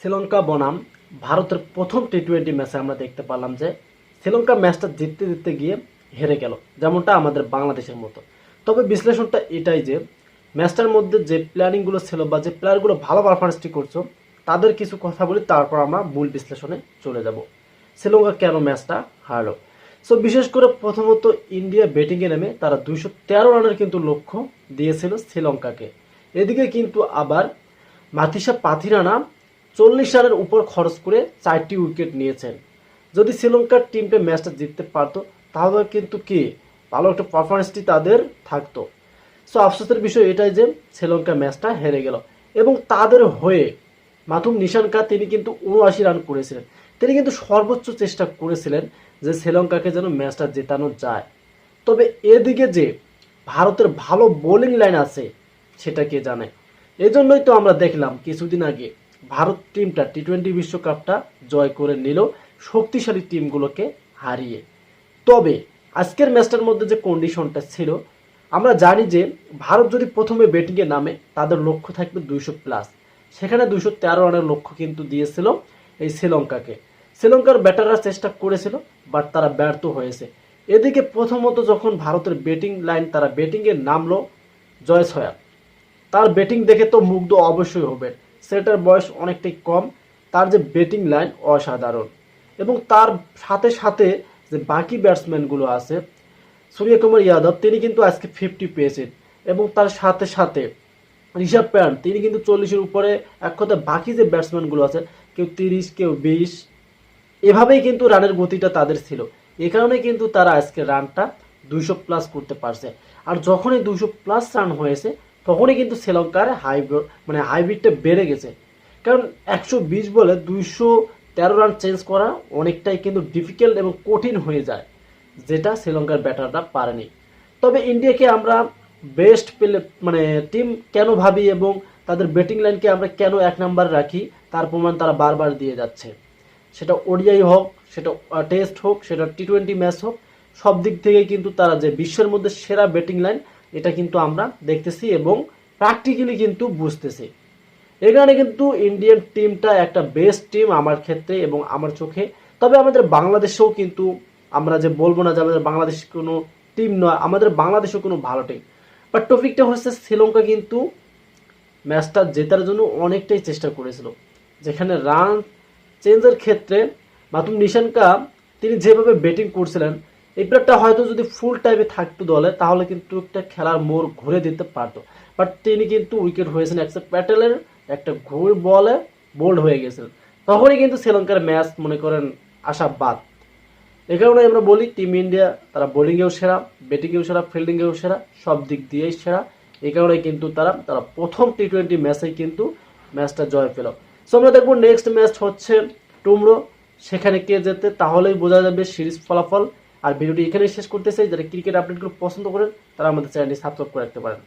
শ্রীলঙ্কা বনাম ভারতের প্রথম টি টোয়েন্টি ম্যাচে আমরা দেখতে পারলাম যে শ্রীলঙ্কা ম্যাচটা জিততে জিততে গিয়ে হেরে গেল, যেমনটা আমাদের বাংলাদেশের মতো। তবে বিশ্লেষণটা এটাই যে ম্যাচটার মধ্যে যে প্ল্যানিংগুলো ছিল বা যে প্লেয়ারগুলো ভালো পারফরমেন্সটি করছ, তাদের কিছু কথা বলি তারপর আমরা মূল বিশ্লেষণে চলে যাব। শ্রীলঙ্কা কেন ম্যাচটা হারলো? সো বিশেষ করে প্রথমত ইন্ডিয়া ব্যাটিংয়ে নেমে তারা দুইশো তেরো রানের কিন্তু লক্ষ্য দিয়েছিল শ্রীলঙ্কাকে। এদিকে কিন্তু আবার মাথিসা পাথিরানা চল্লিশ রানের উপর খরচ করে চারটি উইকেট নিয়েছেন। যদি শ্রীলঙ্কার টিমটা ম্যাচটা জিততে পারতো, তাহলে কিন্তু কি, ভালো একটা পারফরমেন্সটি তাদের থাকতো। সো আফসোসের বিষয় এটাই যে, শ্রীলঙ্কা ম্যাচটা হেরে গেল। এবং তাদের হয়ে মাথুম নিশানকা, তিনি কিন্তু উনআশি রান করেছিলেন। তিনি কিন্তু সর্বোচ্চ চেষ্টা করেছিলেন যে শ্রীলঙ্কাকে যেন ম্যাচটা জেতানো যায়। তবে এদিকে যে, ভারতের ভালো বোলিং লাইন আছে, সেটা কে জানে? এজন্যই তো আমরা দেখলাম কিছুদিন আগে ভারত টিমটা টি টোয়েন্টি বিশ্বকাপটা জয় করে নিল শক্তিশালী টিমগুলোকে হারিয়ে। তবে আজকের ম্যাচটার মধ্যে যে কন্ডিশনটা ছিল, আমরা জানি যে ভারত যদি প্রথমে ব্যাটিংয়ে নামে, তাদের লক্ষ্য থাকবে দুইশো প্লাস সেখানে দুইশো তেরো রানের লক্ষ্য কিন্তু দিয়েছিল এই শ্রীলঙ্কাকে। শ্রীলঙ্কার ব্যাটাররা চেষ্টা করেছিল বাট তারা ব্যর্থ হয়েছে। এদিকে প্রথমত যখন ভারতের ব্যাটিং লাইন তারা ব্যাটিংয়ে নামলো জয় ছয়া তার ব্যাটিং দেখে তো মুগ্ধ অবশ্যই হবে সেটার বয়স অনেকটাই কম, তার যে ব্যাটিং লাইন অসাধারণ। এবং তার সাথে সাথে যে বাকি ব্যাটসম্যানগুলো আছে সূর্যকুমার যাদব, তিনি কিন্তু আজকে ফিফটি পেয়েছেন। এবং তার সাথে সাথে ঋষভ প্যান্ট তিনি কিন্তু চল্লিশের উপরে, এক কথা বাকি যে ব্যাটসম্যানগুলো আছে, কেউ তিরিশ, কেউ বিশ, এভাবেই কিন্তু রানের গতিটা তাদের ছিল। এ কারণে কিন্তু তারা আজকে রানটা দুইশো প্লাস করতে পারছে। আর যখনই দুইশো প্লাস রান হয়েছে তখনই কিন্তু শ্রীলঙ্কার হাই মানে হাইব্রিডটা বেড়ে গেছে। কারণ একশো বিশ বলে দুইশো তেরো রান চেঞ্জ করা অনেকটাই কিন্তু ডিফিকাল্ট এবং কঠিন হয়ে যায়, যেটা শ্রীলঙ্কার ব্যাটাররা পারেনি। তবে ইন্ডিয়াকে আমরা বেস্ট প্লে মানে টিম কেন ভাবি এবং তাদের ব্যাটিং লাইনকে আমরা কেন এক নাম্বার রাখি, তার প্রমাণ তারা বারবার দিয়ে যাচ্ছে। সেটা ওডিআই হোক, সেটা টেস্ট হোক, সেটা টি টোয়েন্টি ম্যাচ হোক, সব দিক থেকে কিন্তু তারা যে বিশ্বের মধ্যে সেরা ব্যাটিং লাইন এটা কিন্তু আমরা দেখতেছি এবং প্র্যাকটিক্যালি কিন্তু বুঝতেছি। এখানে কিন্তু ইন্ডিয়ান টিমটা একটা বেস্ট টিম আমার ক্ষেত্রে এবং আমার চোখে। তবে আমাদের বাংলাদেশেও কিন্তু আমরা যে বলব না যে আমাদের বাংলাদেশ কোনো টিম নয়, আমাদের বাংলাদেশেও কোনো ভালো টিম বাট টপিকটা হচ্ছে শ্রীলঙ্কা কিন্তু ম্যাচটা জেতার জন্য অনেকটাই চেষ্টা করেছিল। যেখানে রান চেঞ্জের ক্ষেত্রে মাতুম নিশানকা তিনি যেভাবে ব্যাটিং করছিলেন এই প্লেয়ারটা হয়তো যদি ফুল টাইমে থাকতো দলে, তাহলে কিন্তু একটা খেলার মোড় ঘুরে দিতে পারতো। বাট তিনি কিন্তু উইকেট হয়েছেন একসেপ্ট প্যাটেলের, একটা ঘুর বলে বোল্ড হয়ে গেছিলেন তখনই কিন্তু শ্রীলঙ্কার ম্যাচ মনে করেন আশা বাদ। এ কারণে আমরা বলি টিম ইন্ডিয়া তারা বোলিংয়েও সেরা ব্যাটিংয়েও সেরা ফিল্ডিংয়েও সেরা, সব দিক দিয়েই সেরা। এই কারণে কিন্তু তারা তারা প্রথম টি টোয়েন্টি ম্যাচেই কিন্তু ম্যাচটা জয় পেল। সো আমরা দেখব নেক্সট ম্যাচ হচ্ছে টুমরো। সেখানে কে যেতে তাহলেই বোঝা যাবে সিরিজ ফলাফল। আর ভিডিওটি এখানে শেষ করতেছে। যারা ক্রিকেট আপডেটগুলো পছন্দ করেন, তারা আমাদের চ্যানেলটি সাবস্ক্রাইব করে রাখতে পারেন।